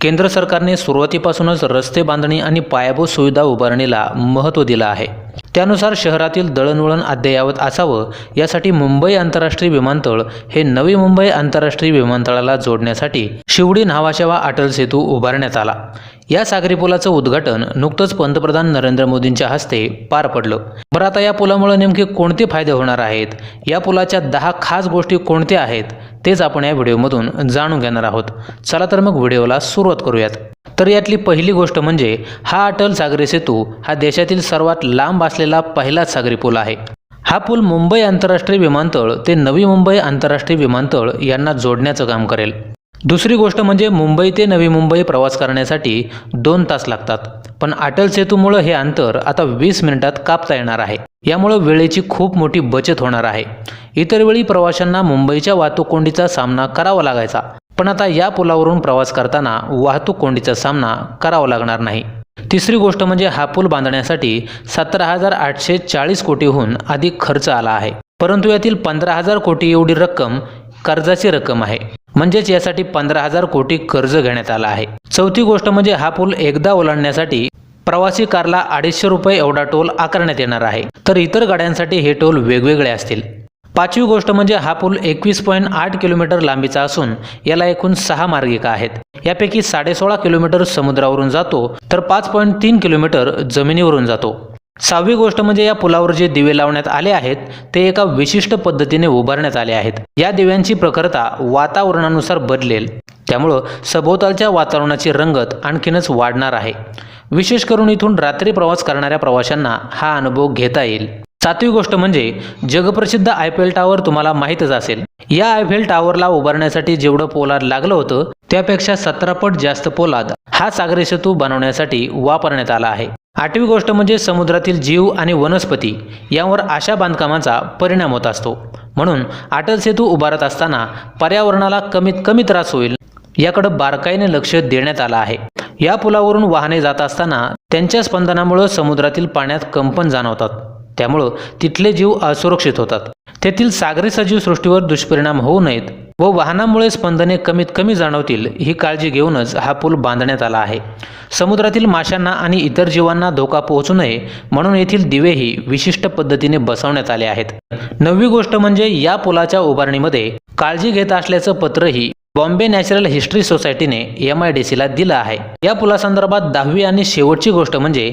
केंद्र सरकारने सुरुवातीपासूनच रस्ते बांधणी आणि पायाभूत सुविधा उभारणीला महत्त्व दिलं आहे. त्यानुसार शहरातील दळणवळण अद्ययावत असावं यासाठी मुंबई आंतरराष्ट्रीय विमानतळ हे नवी मुंबई आंतरराष्ट्रीय विमानतळाला जोडण्यासाठी शिवडी नावाशेवा अटल सेतू उभारण्यात आला. या सागरी पुलाचं उद्घाटन नुकतंच पंतप्रधान नरेंद्र मोदींच्या हस्ते पार पडलं. बरं आता या पुलामुळे नेमके कोणते फायदे होणार आहेत? या पुलाच्या दहा खास गोष्टी कोणत्या आहेत? तेच आपण या व्हिडिओमधून जाणून घेणार आहोत. चला तर मग व्हिडिओला सुरुवात करूयात. तर यातली पहिली गोष्ट म्हणजे हा अटल सागरी सेतू हा देशातील सर्वात लांब असलेला पहिलाच सागरी पूल आहे. हा पूल मुंबई आंतरराष्ट्रीय विमानतळ ते नवी मुंबई आंतरराष्ट्रीय विमानतळ यांना जोडण्याचं काम करेल. दुसरी गोष्ट म्हणजे मुंबई ते नवी मुंबई प्रवास करण्यासाठी दोन तास लागतात. पण अटल सेतूमुळं हे अंतर आता वीस मिनिटात कापता येणार आहे. यामुळं वेळेची खूप मोठी बचत होणार आहे. इतर वेळी प्रवाशांना मुंबईच्या वाहतूक कोंडीचा सामना करावा लागायचा. पण आता या पुलावरून प्रवास करताना वाहतूक कोंडीचा सामना करावा लागणार नाही. तिसरी गोष्ट म्हणजे हा पूल बांधण्यासाठी सतरा हजार आठशे चाळीस कोटीहून अधिक खर्च आला आहे. परंतु यातील पंधरा हजार कोटी एवढी रक्कम कर्जाची रक्कम आहे. म्हणजेच यासाठी पंधरा हजार कोटी कर्ज घेण्यात आला आहे. चौथी गोष्ट म्हणजे हा पूल एकदा ओलांडण्यासाठी प्रवासी कारला अडीचशे रुपये एवढा टोल आकारण्यात येणार आहे. तर इतर गाड्यांसाठी हे टोल वेगवेगळे असतील. पाचवी गोष्ट म्हणजे हा पूल एकवीस पॉईंट आठ किलोमीटर लांबीचा असून याला एकूण सहा मार्गिका आहेत. यापैकी साडेसोळा किलोमीटर समुद्रावरून जातो तर पाच पॉईंट तीन किलोमीटर जमिनीवरून जातो. सहावी गोष्ट म्हणजे या पुलावर जे दिवे लावण्यात आले आहेत ते एका विशिष्ट पद्धतीने उभारण्यात आले आहेत. या दिव्यांची प्रखरता वातावरणानुसार बदलेल. त्यामुळं सभोवतालच्या वातावरणाची रंगत आणखीनच वाढणार आहे. विशेष करून इथून रात्री प्रवास करणाऱ्या प्रवाशांना हा अनुभव घेता येईल. सातवी गोष्ट म्हणजे जगप्रसिद्ध आयफेल टावर तुम्हाला माहीतच असेल. या आयफेल टावरला उभारण्यासाठी जेवढं पोलाद लागलं होतं त्यापेक्षा सतरा पट जास्त पोलाद हा सागरी सेतू बनवण्यासाठी वापरण्यात आला आहे. आठवी गोष्ट म्हणजे समुद्रातील जीव आणि वनस्पती यावर अशा बांधकामाचा परिणाम होत असतो. म्हणून अटल सेतू उभारत असताना पर्यावरणाला कमीत कमी त्रास होईल याकडं बारकाईने लक्ष देण्यात आलं आहे. या पुलावरून वाहने जात असताना त्यांच्या स्पंदनामुळं समुद्रातील पाण्यात कंपन जाणवतात. त्यामुळं तिथले जीव असुरक्षित होतात. तेथील सागरी सजीव सृष्टीवर दुष्परिणाम होऊ नयेत व वाहनामुळे स्पंदने कमीत कमी जाणवतील ही काळजी घेऊनच हा पूल बांधण्यात आला आहे. समुद्रातील माशांना आणि इतर जीवांना धोका पोहोचू नये म्हणून येथील दिवेही विशिष्ट पद्धतीने बसवण्यात आले आहेत. नववी गोष्ट म्हणजे या पुलाच्या उभारणीमध्ये काळजी घेत असल्याचं पत्रही बॉम्बे नॅचरल हिस्ट्री सोसायटीने एम आय डी सीला दिलं आहे. या पुलासंदर्भात दहावी आणि शेवटची गोष्ट म्हणजे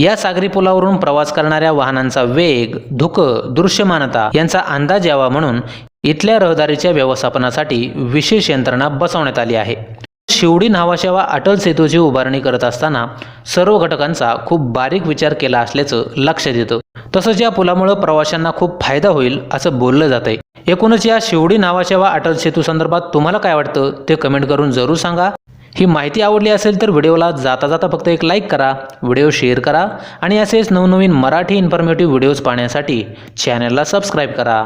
या सागरी पुलावरून प्रवास करणाऱ्या वाहनांचा वेग धुकं दृश्यमानता यांचा अंदाज यावा म्हणून इथल्या रहदारीच्या व्यवस्थापनासाठी विशेष यंत्रणा बसवण्यात आली आहे. शिवडी नावाशेवा अटल सेतूची उभारणी करत असताना सर्व घटकांचा खूप बारीक विचार केला असल्याचं लक्षात येतं. तसंच या पुलामुळं प्रवाशांना खूप फायदा होईल असं बोललं जातंय. एकूणच या शिवडी नावाशेवा अटल सेतू संदर्भात तुम्हाला काय वाटतं ते कमेंट करून जरूर सांगा. ही माहिती आवडली असेल तर व्हिडिओला जाता जाता फक्त एक लाईक करा व्हिडिओ शेअर करा आणि असेच नवनवीन मराठी इन्फॉर्मेटिव्ह व्हिडिओज पाहण्यासाठी चॅनलला सबस्क्राईब करा.